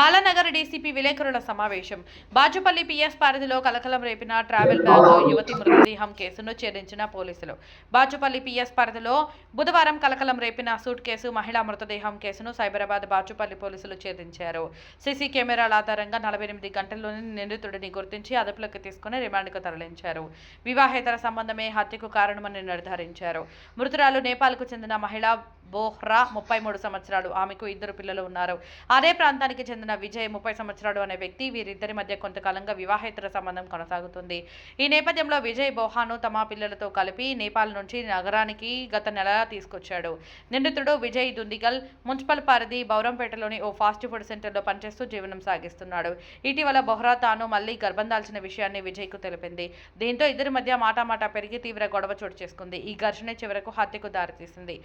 Bachupally DCP విలేకరుల సమావేశం. బాజుపల్లి PS పరిధిలో కలకలం రేపిన ట్రావెల్ బ్యాగ్లో యువతి మృతదేహం కేసును ఛేదించిన పోలీసులు. బాచుపల్లి పిఎస్ పరిధిలో బుధవారం కలకలం రేపిన సూట్ కేసు మహిళా మృతదేహం కేసును సైబరాబాద్ బాచుపల్లి పోలీసులు ఛేదించారు. సీసీ కెమెరాల ఆధారంగా నలభై ఎనిమిది గంటల్లోనే నిందితుడిని గుర్తించి అదుపులోకి తీసుకుని రిమాండ్కు తరలించారు. వివాహేతర సంబంధమే హత్యకు కారణమని నిర్ధారించారు. మృతురాలు నేపాల్కు చెందిన మహిళ బోహ్రా ముప్పై మూడు సంవత్సరాలు. ఆమెకు ఇద్దరు పిల్లలు ఉన్నారు. అదే ప్రాంతానికి చెందిన విజయ్ ముప్పై సంవత్సరాలు అనే వ్యక్తి వీరిద్దరి మధ్య కొంతకాలంగా వివాహేతర సంబంధం కొనసాగుతుంది. ఈ నేపథ్యంలో విజయ్ బోహాను తమ పిల్లలతో కలిపి నేపాల్ నుంచి నగరానికి గత నెల తీసుకొచ్చాడు. నిందితుడు విజయ్ దుందిగల్ మున్సిపల్ పరిధి బౌరంపేటలోని ఓ ఫాస్ట్ ఫుడ్ సెంటర్లో పనిచేస్తూ జీవనం సాగిస్తున్నాడు. ఇటీవల బొహ్రా తాను మళ్ళీ గర్భం దాల్చిన విషయాన్ని విజయ్కు తెలిపింది. దీంతో ఇద్దరి మధ్య మాటామాటా పెరిగి తీవ్ర గొడవ చోటు చేసుకుంది. ఈ ఘర్షణ చివరకు హత్యకు దారితీసింది.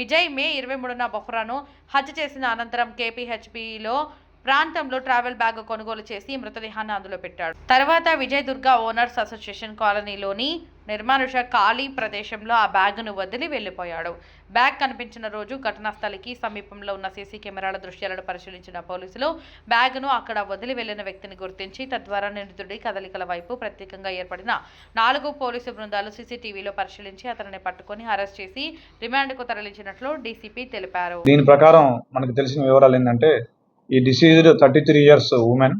విజయ్ మే ఇరవై మూడున బొహ్రాను హత్య చేసిన అనంతరం కేపీహెచ్పిలో ప్రాంతంలో ట్రావెల్ బ్యాగ్ కొనుగోలు చేసి మృతదేహాన్ని అందులో పెట్టాడు. తర్వాత విజయ్ దుర్గా ఓనర్స్ అసోసియేషన్ కాలనీలోని నిర్మానుష ఖాళీ ప్రదేశంలో ఆ బ్యాగ్ను వదిలి వెళ్ళిపోయాడు. బ్యాగ్ కనిపించిన రోజు ఘటనా స్థలికి సమీపంలో ఉన్న సీసీ కెమెరాల దృశ్యాలను పరిశీలించిన పోలీసులు బ్యాగ్ను అక్కడ వదిలి వెళ్ళిన వ్యక్తిని గుర్తించి తద్వారా నిందితుడి కదలికల వైపు ప్రత్యేకంగా ఏర్పడిన నాలుగు పోలీసు బృందాలు సీసీటీవీలో పరిశీలించి అతనిని పట్టుకొని అరెస్ట్ చేసి రిమాండ్కు తరలించినట్లు డీసీపీ తెలిపారు. దీని ప్రకారం మనకు తెలిసిన వివరాలు ఏంటంటే ఈ deceased thirty three years women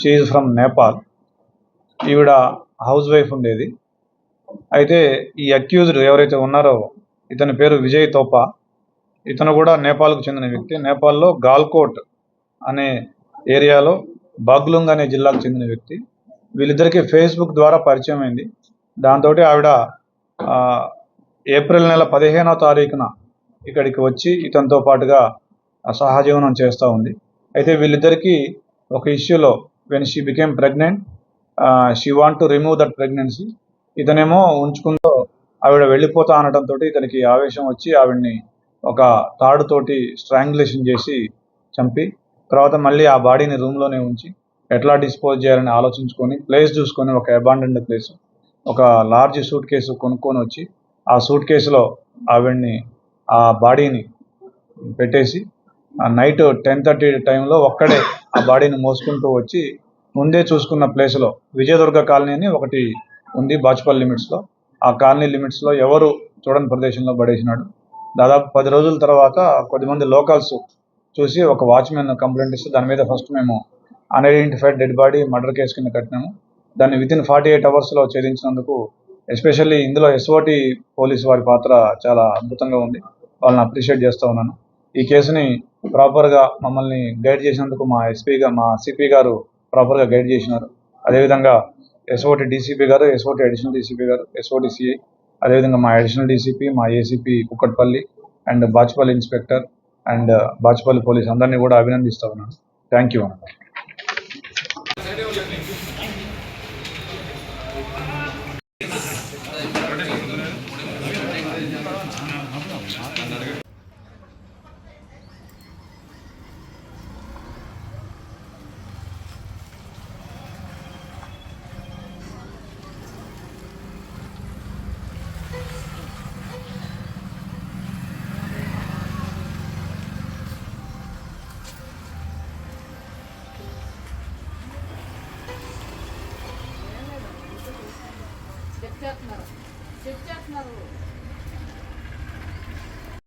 she from Nepal ఈవిడ హౌస్ వైఫ్ ఉండేది. అయితే ఈ అక్యూజ్డ్ ఎవరైతే ఉన్నారో ఇతని పేరు విజయ్ తోపా. ఇతను కూడా నేపాల్కు చెందిన వ్యక్తి. నేపాల్లో గాల్కోట్ అనే ఏరియాలో బాగ్లుంగ్ అనే జిల్లాకు చెందిన వ్యక్తి. వీళ్ళిద్దరికీ ఫేస్బుక్ ద్వారా పరిచయం అయింది. దాంతో ఆవిడ ఏప్రిల్ నెల పదిహేనవ తారీఖున ఇక్కడికి వచ్చి ఇతనితో పాటుగా సహజీవనం చేస్తూ ఉంది. అయితే వీళ్ళిద్దరికీ ఒక ఇష్యూలో when she became pregnant she want to remove that pregnancy ఇతనేమో ఉంచుకుందో ఆవిడ వెళ్ళిపోతా అనడంతో ఇతనికి ఆవేశం వచ్చి ఆవిడ్ని ఒక తాడుతోటి స్ట్రాంగులేషన్ చేసి చంపి తర్వాత మళ్ళీ ఆ బాడీని రూమ్లోనే ఉంచి ఎట్లా డిస్పోజ్ చేయాలని ఆలోచించుకొని ప్లేస్ చూసుకొని ఒక అబాండెంట్ ప్లేస్ ఒక లార్జ్ సూట్ కేసు కొనుక్కొని వచ్చి ఆ సూట్ కేసులో ఆవిడ్ని ఆ బాడీని పెట్టేసి నైట్ టెన్ థర్టీ టైంలో ఒక్కడే ఆ బాడీని మోసుకుంటూ వచ్చి ముందే చూసుకున్న ప్లేస్లో విజయదుర్గ కాలనీ అని ఒకటి ఉంది బాచుపల్లి లిమిట్స్లో. ఆ కాలనీ లిమిట్స్లో ఎవరు చూడని ప్రదేశంలో పడేసినాడు. దాదాపు పది రోజుల తర్వాత కొద్దిమంది లోకల్స్ చూసి ఒక వాచ్మెన్ కంప్లైంట్ ఇస్తే దాని మీద ఫస్ట్ మేము unidentified dead body murder case కింద కట్టినాము. దాన్ని విత్ ఇన్ ఫార్టీ ఎయిట్ అవర్స్లో ఛేదించినందుకు ఎస్పెషల్లీ ఇందులో ఎస్ఓటి పోలీస్ వారి పాత్ర చాలా అద్భుతంగా ఉంది. వాళ్ళని అప్రిషియేట్ చేస్తూ ఉన్నాను. ఈ కేసుని ప్రాపర్గా మమ్మల్ని గైడ్ చేసినందుకు మా ఎస్పీగా మా సిపి గారు ప్రాపర్గా గైడ్ చేసినారు. అదేవిధంగా ఎస్ఓటి డీసీపీ గారు ఎస్ఓటి అడిషనల్ డీసీపీ గారు ఎస్ఓటి సిఐ అదేవిధంగా మా అడిషనల్ డీసీపీ మా ACP Kukatpally and Bachupally inspector and uh, Bachupally police అందరినీ కూడా అభినందిస్తా ఉన్నాను. థ్యాంక్ యూ అన్నమాట